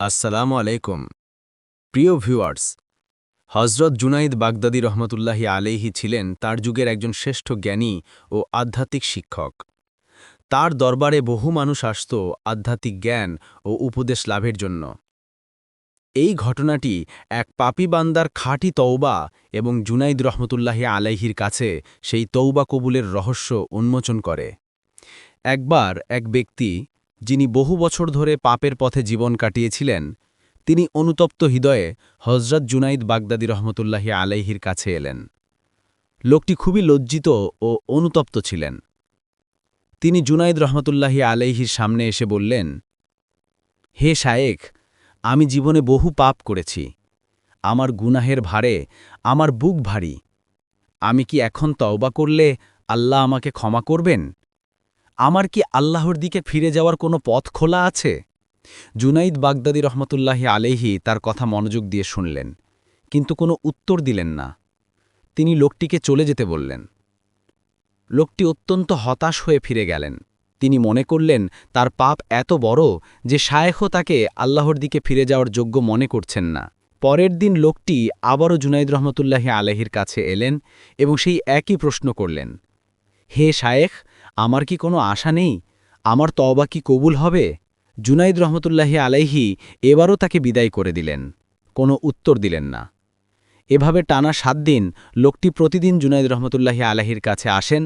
আসসালামু আলাইকুম। প্রিয় ভিউয়ার্স হজরত জুনাইদ বাগদাদি রহমতুল্লাহি আলেহি ছিলেন তার যুগের একজন শ্রেষ্ঠ জ্ঞানী ও আধ্যাত্মিক শিক্ষক। তার দরবারে বহু মানুষ আসত আধ্যাত্মিক জ্ঞান ও উপদেশ লাভের জন্য। এই ঘটনাটি এক পাপি বান্দার খাঁটি তৌবা এবং জুনাইদ রহমতুল্লাহি আলাইহির কাছে সেই তৌবা কবুলের রহস্য উন্মোচন করে। একবার এক ব্যক্তি যিনি বহু বছর ধরে পাপের পথে জীবন কাটিয়েছিলেন, তিনি অনুতপ্ত হৃদয়ে হজরত জুনাইদ বাগদাদি রহমতুল্লাহি আলাইহির কাছে এলেন। লোকটি খুবই লজ্জিত ও অনুতপ্ত ছিলেন। তিনি জুনাইদ রহমতুল্লাহি আলাইহির সামনে এসে বললেন, হে শায়েখ, আমি জীবনে বহু পাপ করেছি। আমার গুনাহের ভারে, আমার বুক ভারী। আমি কি এখন তওবা করলে আল্লাহ আমাকে ক্ষমা করবেন? আমার কি আল্লাহর দিকে ফিরে যাওয়ার কোনো পথ খোলা আছে? জুনাইদ বাগদাদি রহমতুল্লাহি আলেহি তার কথা মনোযোগ দিয়ে শুনলেন, কিন্তু কোনো উত্তর দিলেন না। তিনি লোকটিকে চলে যেতে বললেন। লোকটি অত্যন্ত হতাশ হয়ে ফিরে গেলেন। তিনি মনে করলেন, তার পাপ এত বড় যে শায়েখও তাকে আল্লাহর দিকে ফিরে যাওয়ার যোগ্য মনে করছেন না। পরের দিন লোকটি আবারও জুনাইদ রহমতুল্লাহি আলহির কাছে এলেন এবং সেই একই প্রশ্ন করলেন, হে শায়েখ আমার কি কোনো আশা নেই? আমার তওবা কি কবুল হবে? জুনাইদ রহমতুল্লাহি আলাইহি এবারও তাকে বিদায় করে দিলেন, কোনো উত্তর দিলেন না। এভাবে টানা সাত দিন লোকটি প্রতিদিন জুনাইদ রহমতুল্লাহি আলাহির কাছে আসেন,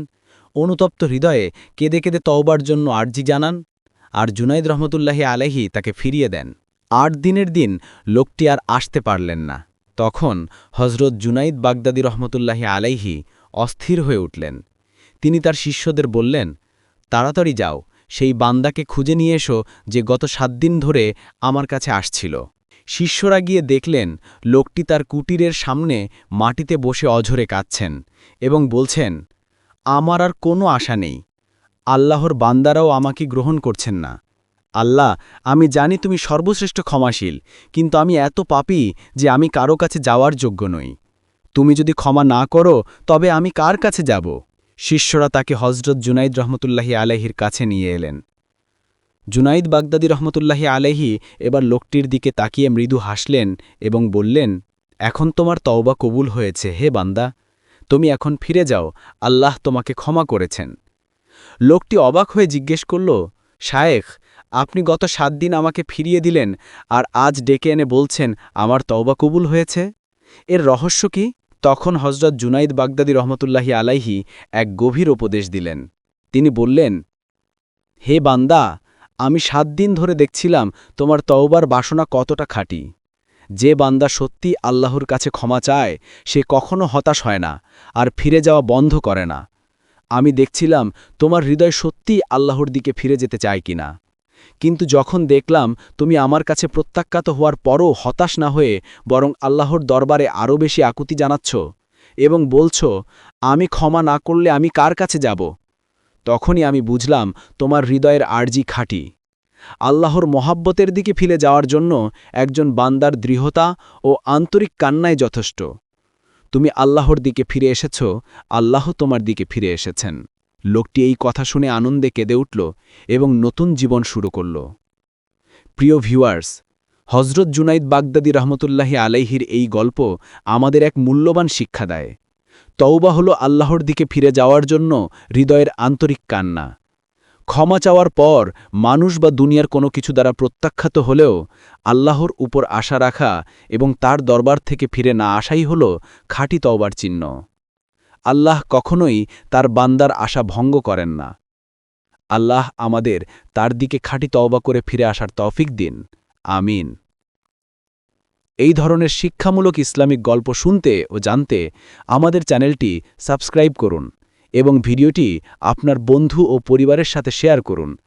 অনুতপ্ত হৃদয়ে কেঁদে কেঁদে তওবার জন্য আর্জি জানান আর জুনাইদ রহমতুল্লাহি আলাহি তাকে ফিরিয়ে দেন। আট দিনের দিন লোকটি আর আসতে পারলেন না। তখন হজরত জুনাইদ বাগদাদি রহমতুল্লাহি আলাইহি অস্থির হয়ে উঠলেন। তিনি তার শিষ্যদের বললেন, তাড়াতাড়ি যাও, সেই বান্দাকে খুঁজে নিয়ে এসো যে গত সাত দিন ধরে আমার কাছে আসছিল। শিষ্যরা গিয়ে দেখলেন, লোকটি তার কুটিরের সামনে মাটিতে বসে অঝরে কাঁদছেন এবং বলছেন, আমার আর কোনো আশা নেই। আল্লাহর বান্দারাও আমাকে গ্রহণ করছেন না। আল্লাহ, আমি জানি তুমি সর্বশ্রেষ্ঠ ক্ষমাশীল, কিন্তু আমি এত পাপি যে আমি কারও কাছে যাওয়ার যোগ্য নই। তুমি যদি ক্ষমা না করো, তবে আমি কার কাছে যাব? শিষ্যরা তাকে হজরত জুনাইদ রহমতুল্লাহি আলাহির কাছে নিয়ে এলেন। জুনাইদ বাগদাদি রহমতুল্লাহি আলাহি এবার লোকটির দিকে তাকিয়ে মৃদু হাসলেন এবং বললেন, এখন তোমার তওবা কবুল হয়েছে, হে বান্দা। তুমি এখন ফিরে যাও, আল্লাহ তোমাকে ক্ষমা করেছেন। লোকটি অবাক হয়ে জিজ্ঞেস করল, শায়েখ, আপনি গত সাত দিন আমাকে ফিরিয়ে দিলেন আর আজ ডেকে এনে বলছেন, আমার তওবা কবুল হয়েছে? এর রহস্য কি? তখন হজরত জুনাইদ বাগদাদি রহমতুল্লাহি আলাইহি এক গভীর উপদেশ দিলেন। তিনি বললেন, হে বান্দা, আমি সাত দিন ধরে দেখছিলাম তোমার তওবার বাসনা কতটা খাঁটি। যে বান্দা সত্যি আল্লাহর কাছে ক্ষমা চায়, সে কখনো হতাশ হয় না আর ফিরে যাওয়া বন্ধ করে না। আমি দেখছিলাম তোমার হৃদয় সত্যি আল্লাহর দিকে ফিরে যেতে চায় কিনা। কিন্তু যখন দেখলাম তুমি আমার কাছে প্রত্যাখ্যাত হওয়ার পরও হতাশ না হয়ে বরং আল্লাহর দরবারে আরও বেশি আকুতি জানাচ্ছ এবং বলছ, আমি ক্ষমা না করলে আমি কার কাছে যাব? তখনই আমি বুঝলাম তোমার হৃদয়ের আর্জি খাঁটি। আল্লাহর মহাব্বতের দিকে ফিরে যাওয়ার জন্য একজন বান্দার দৃঢ়তা ও আন্তরিক কান্নায় যথেষ্ট। তুমি আল্লাহর দিকে ফিরে এসেছ, আল্লাহ তোমার দিকে ফিরে এসেছেন। লোকটি এই কথা শুনে আনন্দে কেঁদে উঠল এবং নতুন জীবন শুরু করল। প্রিয় ভিউয়ার্স, হজরত জুনাইদ বাগদাদি রহমতুল্লাহি আলাইহির এই গল্প আমাদের এক মূল্যবান শিক্ষা দেয়। তওবা হল আল্লাহর দিকে ফিরে যাওয়ার জন্য হৃদয়ের আন্তরিক কান্না। ক্ষমা চাওয়ার পর মানুষ বা দুনিয়ার কোনো কিছু দ্বারা প্রত্যাখ্যাত হলেও আল্লাহর উপর আশা রাখা এবং তার দরবার থেকে ফিরে না আসাই হল খাঁটি তওবার চিহ্ন। আল্লাহ কখনোই তার বান্দার আশা ভঙ্গ করেন না। আল্লাহ আমাদের তার দিকে খাঁটি তওবা করে ফিরে আসার তৌফিক দিন। আমিন। এই ধরনের শিক্ষামূলক ইসলামিক গল্প শুনতে ও জানতে আমাদের চ্যানেলটি সাবস্ক্রাইব করুন এবং ভিডিওটি আপনার বন্ধু ও পরিবারের সাথে শেয়ার করুন।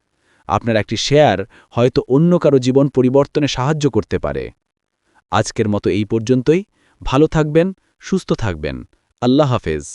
আপনার একটি শেয়ার হয়তো অন্য কারও জীবন পরিবর্তনে সাহায্য করতে পারে। আজকের মতো এই পর্যন্তই। ভালো থাকবেন, সুস্থ থাকবেন। আল্লাহ হাফেজ